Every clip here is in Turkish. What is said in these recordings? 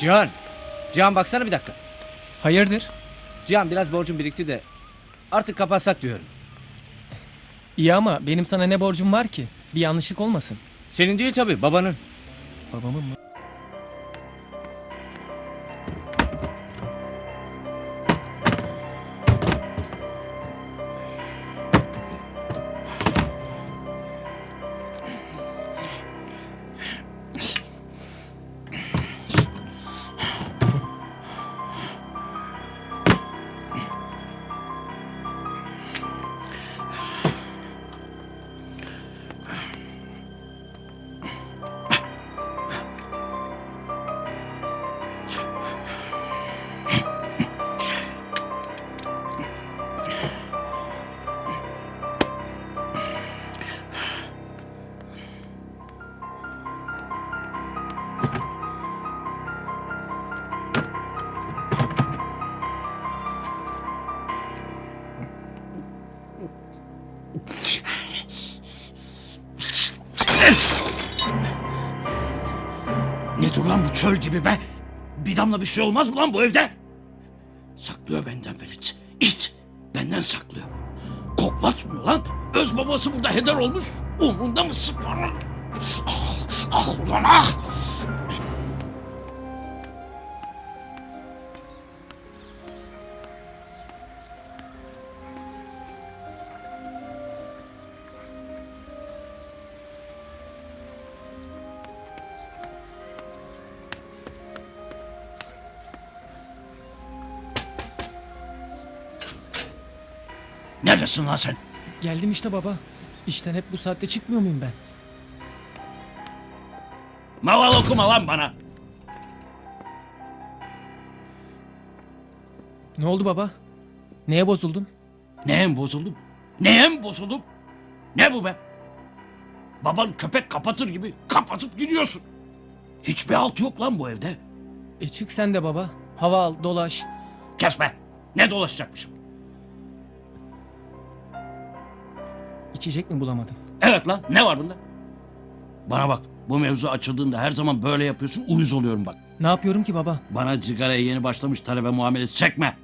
Cihan. Cihan baksana bir dakika. Hayırdır? Cihan biraz borcum birikti de artık kapatsak diyorum. İyi ama benim sana ne borcum var ki? Bir yanlışlık olmasın. Senin değil tabii babanın. Babamın mı? Çöl gibi be? Bir damla bir şey olmaz mı lan bu evde? Saklıyor benden velet. İt benden saklıyor. Koklatmıyor lan. Öz babası burada heder olmuş. Umrunda mı sıfır? Al, al ulan ah! Neredesin lan sen? Geldim işte baba. İşten hep bu saatte çıkmıyor muyum ben? Maval okuma lan bana. Ne oldu baba? Neye bozuldun? Neye mi bozuldum? Neye mi bozuldum? Ne bu be? Baban köpek kapatır gibi kapatıp gidiyorsun. Hiçbir alt yok lan bu evde. E çık sen de baba. Hava al, dolaş. Kes be. Ne dolaşacakmışım? İçecek mi bulamadın? Evet lan ne var bunda? Bana bak bu mevzu açıldığında her zaman böyle yapıyorsun uyuz oluyorum bak. Ne yapıyorum ki baba? Bana sigaraya yeni başlamış talebe muamelesi çekme.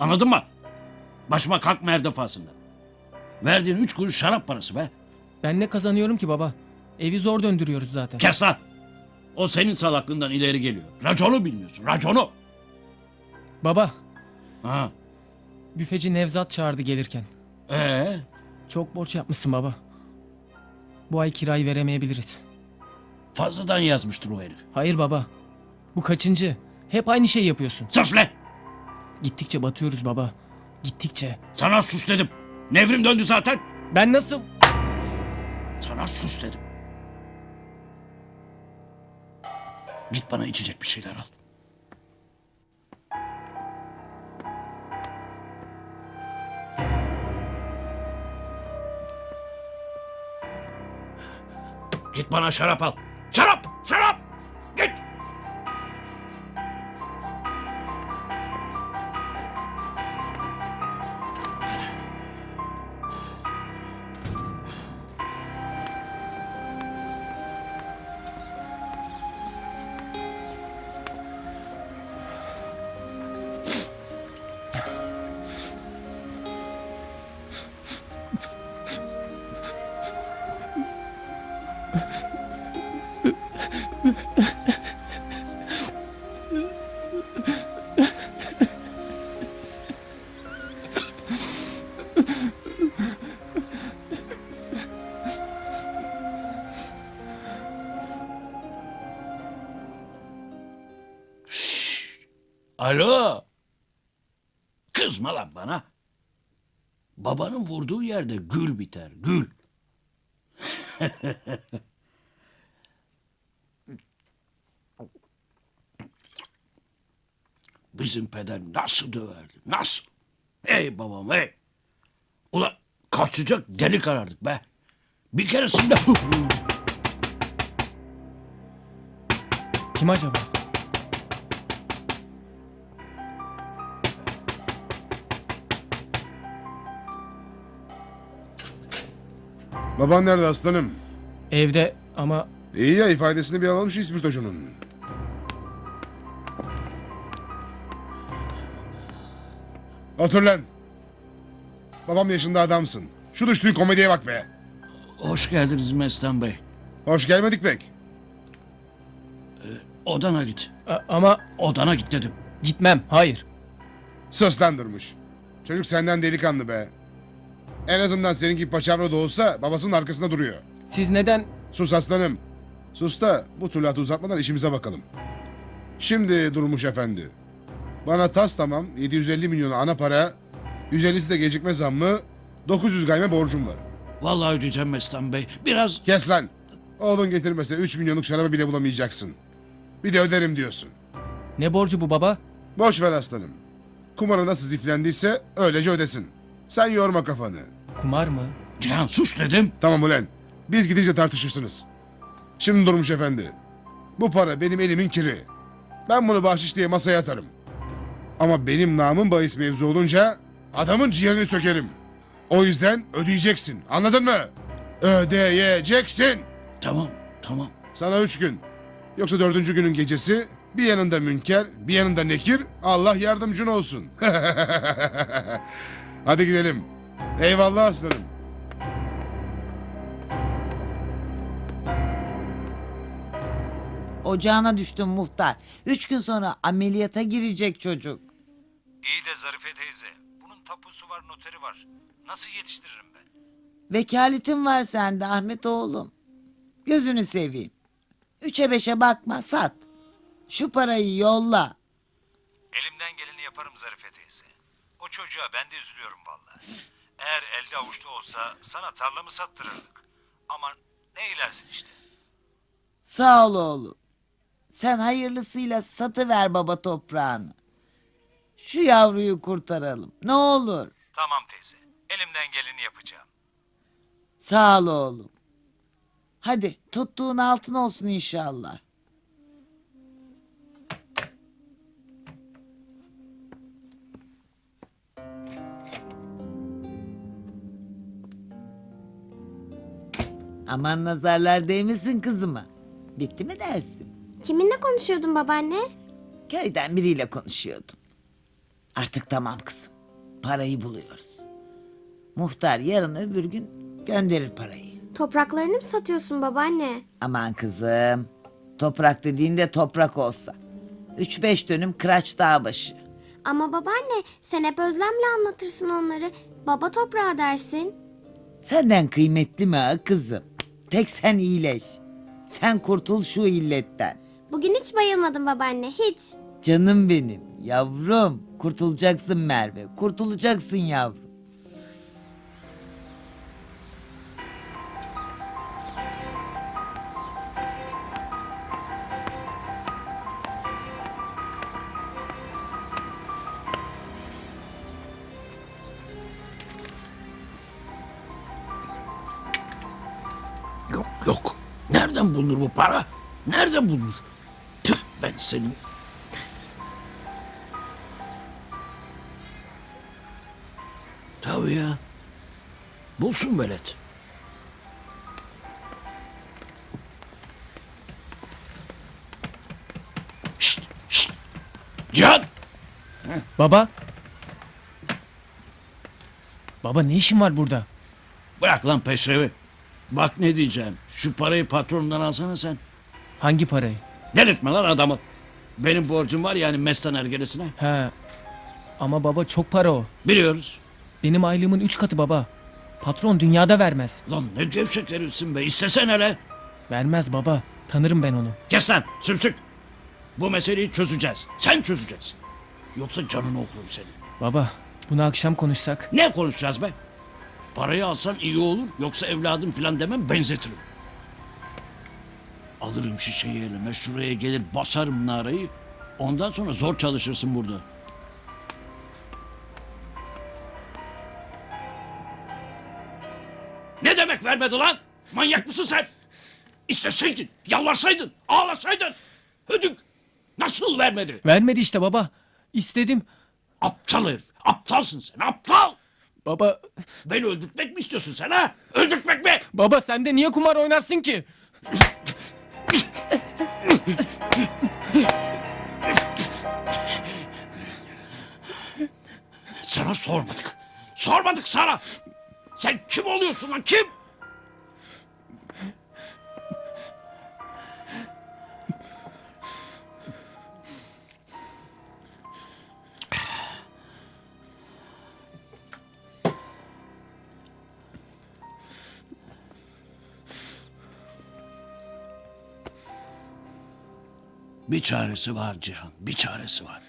Anladın mı? Başıma kalkma her defasında. Verdiğin üç kuruş şarap parası be. Ben ne kazanıyorum ki baba? Evi zor döndürüyoruz zaten. Kes lan. O senin salaklığından ileri geliyor. Raconu bilmiyorsun. Raconu. Baba, Ha. büfeci Nevzat çağırdı gelirken. Ee, Çok borç yapmışsın baba. Bu ay kirayı veremeyebiliriz. fazladan yazmıştır o herif. Hayır baba. Bu kaçıncı? Hep aynı şey yapıyorsun. Sus lan. Gittikçe batıyoruz baba. Gittikçe. Sana sus dedim. Nevrim döndü zaten. Ben nasıl? Sana sus dedim. Git bana içecek bir şeyler al. Git bana şarap al. Şarap! Şarap! Alo. Kızma lan bana. Babanın vurduğu yerde gül biter, gül. Bizim peder nasıl döverdi, nasıl? Ey babam ey. Ulan kaçacak deli karardık be. Bir keresinde... Kim acaba? Baban nerede aslanım? Evde ama... İyi ya ifadesini bir alalım şu İspirtocu'nun. Otur lan. Babam yaşında adamsın. Şu düştüğü komediye bak be. Hoş geldiniz Mestan Bey. Hoş gelmedik pek. Ee, odana git. A- ama Odana git dedim. gitmem. Hayır. Sus Durmuş. Çocuk senden delikanlı be. En azından senin gibi paçavra da olsa babasının arkasında duruyor. Siz neden... Sus aslanım. Sus da bu tülatı uzatmadan işimize bakalım. Şimdi Durmuş Efendi. Bana tas tamam 750 milyonu ana para, 150'si de gecikme zammı, 900 gayme borcum var. Vallahi ödeyeceğim Mestan Bey. Biraz Kes lan. Oğlun getirmese 3 milyonluk şarabı bile bulamayacaksın. Bir de öderim diyorsun. Ne borcu bu baba? Boş ver aslanım. Kumara nasıl ziflendiyse öylece ödesin. Sen yorma kafanı. Kumar mı? Cihan sus dedim. Tamam ulan. Biz gidince tartışırsınız. Şimdi Durmuş Efendi. Bu para benim elimin kiri. Ben bunu bahşiş diye masaya atarım. Ama benim namım bahis mevzu olunca adamın ciğerini sökerim. O yüzden ödeyeceksin. Anladın mı? Ödeyeceksin. Tamam tamam. Sana üç gün. Yoksa dördüncü günün gecesi bir yanında münker, bir yanında nekir. Allah yardımcın olsun. Hadi gidelim. Eyvallah aslanım. Ocağına düştüm muhtar. Üç gün sonra ameliyata girecek çocuk. İyi de Zarife teyze. Bunun tapusu var, noteri var. Nasıl yetiştiririm ben? Vekaletin var sende Ahmet oğlum. Gözünü seveyim. Üçe beşe bakma sat. Şu parayı yolla. Elimden geleni yaparım Zarife teyze. O çocuğa ben de üzülüyorum vallahi. Eğer elde avuçta olsa sana tarlamı sattırırdık. Ama ne eylersin işte. Sağ ol oğlum. Sen hayırlısıyla satıver baba toprağını. Şu yavruyu kurtaralım. Ne olur. Tamam teyze. Elimden geleni yapacağım. Sağ ol oğlum. Hadi tuttuğun altın olsun inşallah. Aman nazarlar değmesin kızıma. Bitti mi dersin? Kiminle konuşuyordun babaanne? Köyden biriyle konuşuyordum. Artık tamam kızım. Parayı buluyoruz. Muhtar yarın öbür gün gönderir parayı. Topraklarını mı satıyorsun babaanne? Aman kızım. Toprak dediğinde toprak olsa. Üç beş dönüm kıraç dağ başı. Ama babaanne sen hep özlemle anlatırsın onları. Baba toprağı dersin. Senden kıymetli mi ha kızım? Tek sen iyileş. Sen kurtul şu illetten. Bugün hiç bayılmadım babaanne hiç. Canım benim, yavrum. Kurtulacaksın Merve. Kurtulacaksın yavrum. Nereden bulunur bu para? Nereden bulunur? Tüh ben senin. Tabii ya. Bulsun velet. Şşt şşt. Cihan. Baba? Baba ne işin var burada? Bırak lan peşrevi. Bak ne diyeceğim. Şu parayı patronundan alsana sen. Hangi parayı? Delirtme lan adamı. Benim borcum var yani Mestan ergelesine. He. Ama baba çok para o. Biliyoruz. Benim aylığımın üç katı baba. Patron dünyada vermez. Lan ne gevşek herifsin be. İstesen hele. Vermez baba. Tanırım ben onu. Kes lan sümsük. Bu meseleyi çözeceğiz. Sen çözeceksin. Yoksa canını okurum senin. Baba bunu akşam konuşsak. Ne konuşacağız be? Parayı alsan iyi olur. Yoksa evladım filan demem benzetirim. Alırım şişeyi elime. Şuraya gelir basarım narayı. Ondan sonra zor çalışırsın burada. Ne demek vermedi lan? Manyak mısın sen? İsteseydin, yalvarsaydın, ağlasaydın. Hödük. Nasıl vermedi? Vermedi işte baba. İstedim. Aptal herif. Aptalsın sen aptal. Baba Beni öldürtmek mi istiyorsun sen ha? Öldürtmek mi? baba sen de niye kumar oynarsın ki? Sana sormadık. Sormadık sana. Sen kim oluyorsun lan kim? Çaresi var Cihan, bir çaresi var.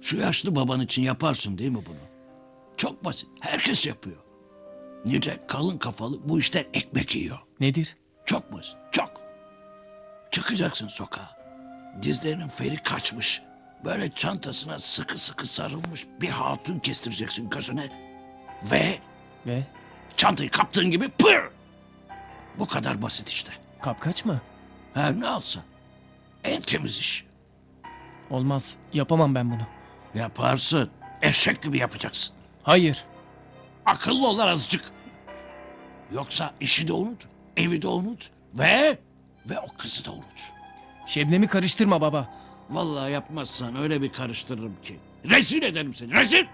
Şu yaşlı baban için yaparsın değil mi bunu? Çok basit, herkes yapıyor. Nice kalın kafalı bu işten ekmek yiyor. Nedir? Çok basit, çok. Çıkacaksın sokağa. Dizlerinin feri kaçmış. Böyle çantasına sıkı sıkı sarılmış bir hatun kestireceksin gözüne. Ve Ve çantayı kaptığın gibi pır! Bu kadar basit işte. kapkaç mı? Her ne alsa. En temiz iş. Olmaz. Yapamam ben bunu. Yaparsın. Eşek gibi yapacaksın. Hayır. Akıllı ol lan azıcık. Yoksa işi de unut, evi de unut ve ve o kızı da unut. Şebnem'i karıştırma baba. Vallahi yapmazsan öyle bir karıştırırım ki. Rezil ederim seni, rezil!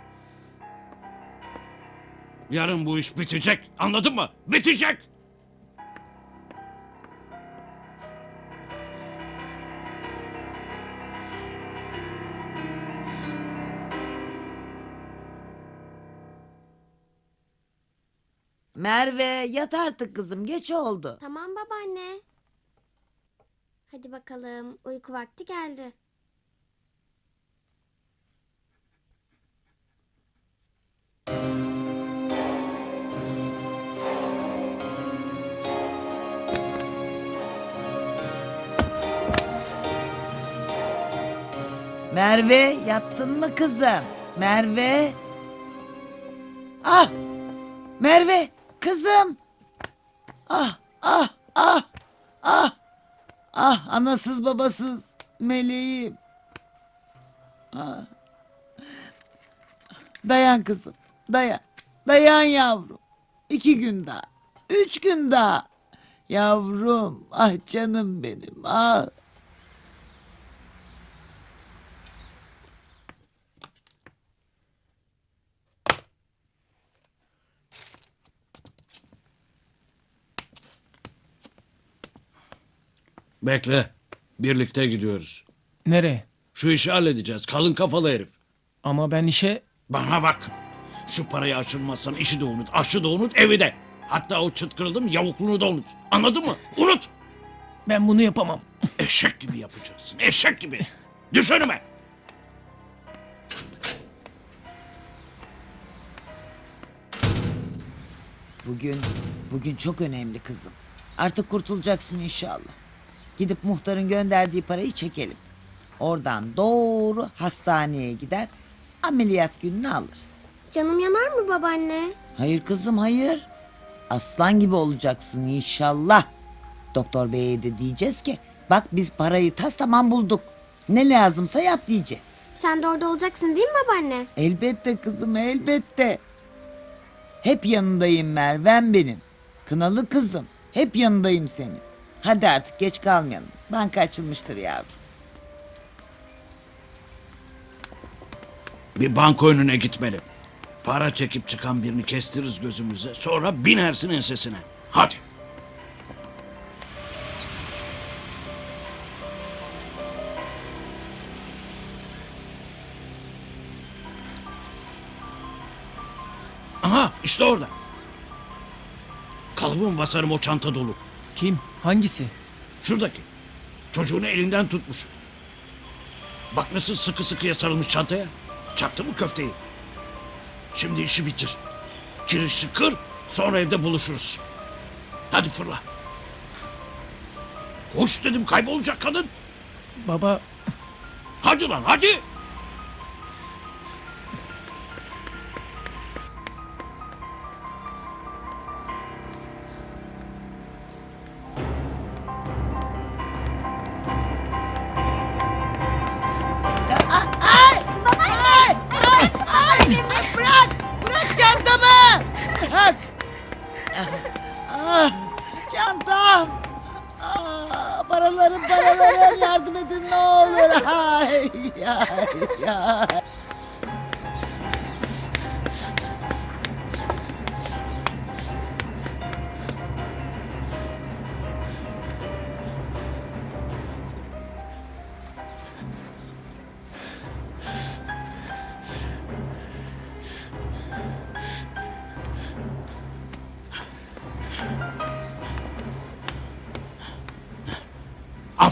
Yarın bu iş bitecek, anladın mı? Bitecek! Merve yat artık kızım geç oldu. Tamam babaanne. Hadi bakalım uyku vakti geldi. Merve yattın mı kızım? Merve. Ah! Merve kızım. Ah ah ah ah. Ah anasız babasız meleğim. Ah. Dayan kızım. Dayan. Dayan yavrum. İki gün daha. Üç gün daha. Yavrum. Ah canım benim. Ah. Bekle, birlikte gidiyoruz. Nereye? Şu işi halledeceğiz, kalın kafalı herif. Ama ben işe... Bana bak. Şu parayı aşırmazsan işi de unut, aşı da unut, evi de. Hatta o çıt kırıldı mı yavukluğunu da unut. Anladın mı? Unut. Ben bunu yapamam. Eşek gibi yapacaksın, eşek gibi. Düş önüme. Bugün, bugün çok önemli kızım. Artık kurtulacaksın inşallah. Gidip muhtarın gönderdiği parayı çekelim. Oradan doğru hastaneye gider, ameliyat gününü alırız. Canım yanar mı babaanne? Hayır kızım hayır. Aslan gibi olacaksın inşallah. Doktor beye de diyeceğiz ki bak biz parayı tas tamam bulduk. Ne lazımsa yap diyeceğiz. Sen de orada olacaksın değil mi babaanne? Elbette kızım elbette. Hep yanındayım Mervem benim. Kınalı kızım. Hep yanındayım senin. Hadi artık geç kalmayalım. Banka açılmıştır yavrum. Bir banka önüne gitmeli. Para çekip çıkan birini kestiririz gözümüze. Sonra binersin ensesine. Hadi. Aha işte orada. Kalıbımı basarım o çanta dolu. Kim? Hangisi? Şuradaki. Çocuğunu elinden tutmuş. Bak nasıl sıkı sıkıya sarılmış çantaya. Çaktı mı köfteyi? Şimdi işi bitir. Kirişi kır, sonra evde buluşuruz. Hadi fırla. Koş dedim kaybolacak kadın. Baba Hadi lan hadi.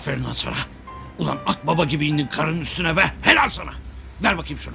Aferin lan sana. Ulan akbaba gibi indin karın üstüne be. Helal sana. Ver bakayım şunu.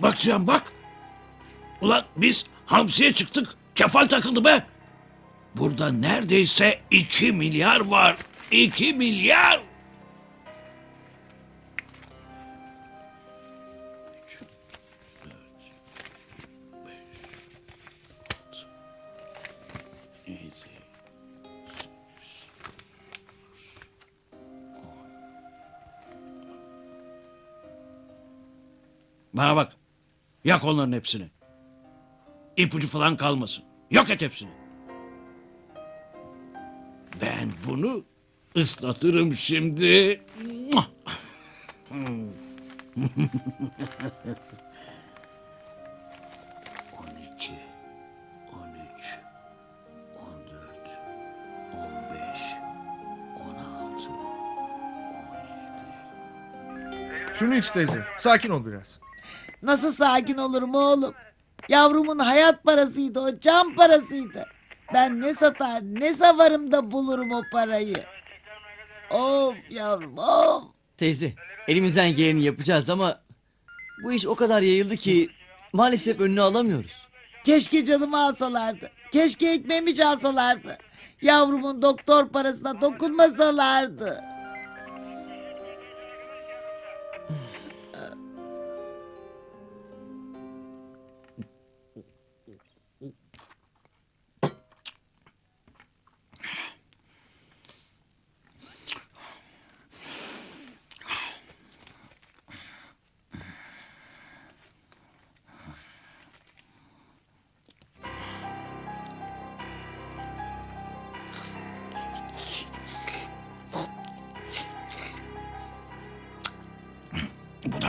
Bak Cihan bak. Ulan biz hamsiye çıktık. Kefal takıldı be. Burada neredeyse iki milyar var. İki milyar. Bana bak. Yak onların hepsini. İpucu falan kalmasın. Yok et hepsini. Ben bunu ıslatırım şimdi. On iki, on üç, on dört, on beş, on altı, on yedi. Şunu iç teyze. Sakin ol biraz. Nasıl sakin olurum oğlum? Yavrumun hayat parasıydı o can parasıydı. Ben ne satar ne savarım da bulurum o parayı. Of yavrum of. Teyze, elimizden geleni yapacağız ama bu iş o kadar yayıldı ki maalesef önünü alamıyoruz. Keşke canımı alsalardı. Keşke ekmeğimi çalsalardı. Yavrumun doktor parasına dokunmasalardı.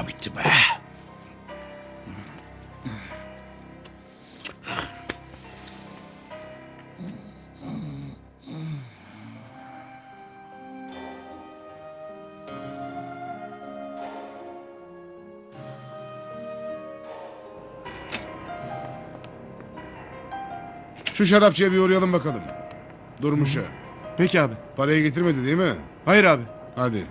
Bitti be. Şu şarapçıya bir uğrayalım bakalım. Durmuş'a. Peki abi. Parayı getirmedi değil mi? Hayır abi. Hadi.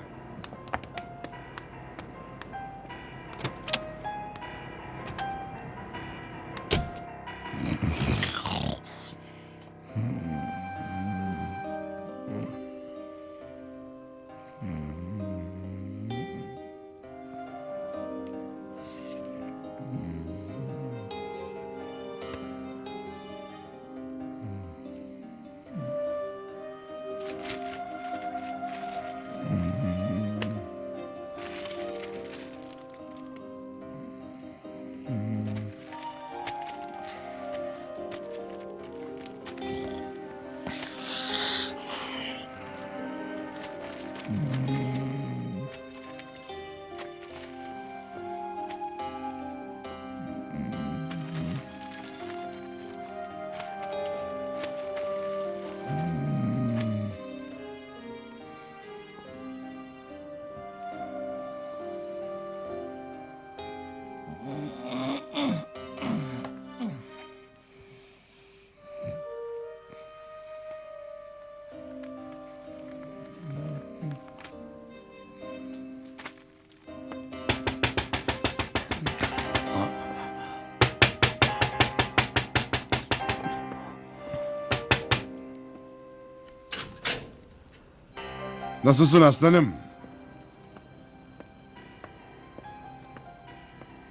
Nasılsın aslanım?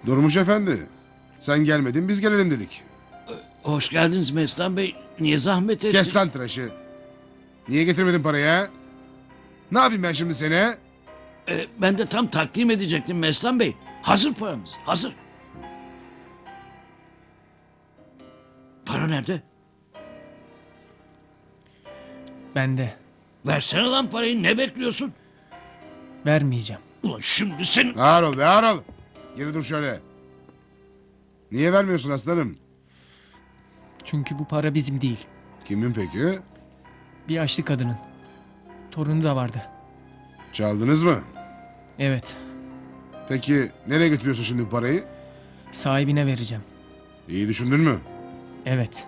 Durmuş efendi. Sen gelmedin biz gelelim dedik. Hoş geldiniz Mestan Bey. Niye zahmet ettiniz? Kes lan tıraşı. Niye getirmedin parayı ha? Ne yapayım ben şimdi seni? Ee, ben de tam takdim edecektim Mestan Bey. Hazır paramız, hazır. Para nerede? Bende. Versene lan parayı ne bekliyorsun? Vermeyeceğim. Ulan şimdi sen... Ağır ol be ağır ol. Geri dur şöyle. Niye vermiyorsun aslanım? Çünkü bu para bizim değil. Kimin peki? Bir yaşlı kadının. Torunu da vardı. Çaldınız mı? Evet. Peki nereye götürüyorsun şimdi bu parayı? Sahibine vereceğim. İyi düşündün mü? Evet.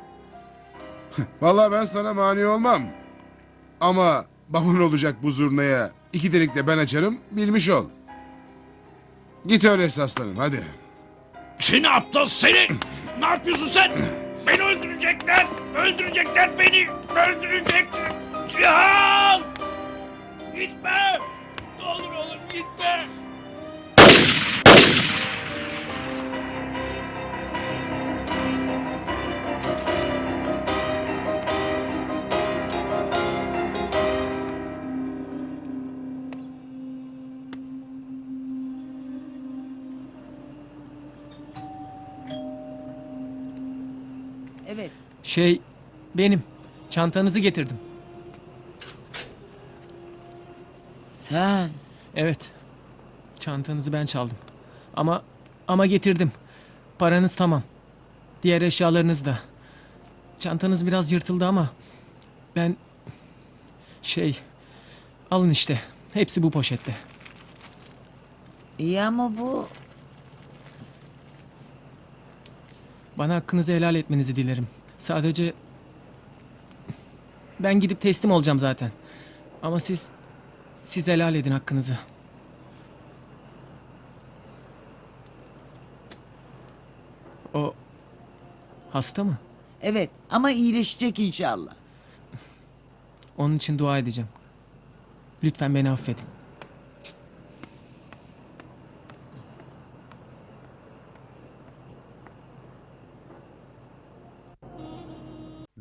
Vallahi ben sana mani olmam. Ama babun olacak bu zurnaya iki delik de ben açarım bilmiş ol. Git öyleyse aslanım hadi. Seni aptal seni! Ne yapıyorsun sen? Beni öldürecekler! Öldürecekler beni! Öldürecekler! Cihan! Gitme! Ne olur oğlum gitme! Evet. Şey benim. Çantanızı getirdim. Sen. Evet. Çantanızı ben çaldım. Ama ama getirdim. Paranız tamam. Diğer eşyalarınız da. Çantanız biraz yırtıldı ama ben şey alın işte. Hepsi bu poşette. İyi ama bu Bana hakkınızı helal etmenizi dilerim. Sadece ben gidip teslim olacağım zaten. Ama siz siz helal edin hakkınızı. O hasta mı? evet ama iyileşecek inşallah. Onun için dua edeceğim. Lütfen beni affedin.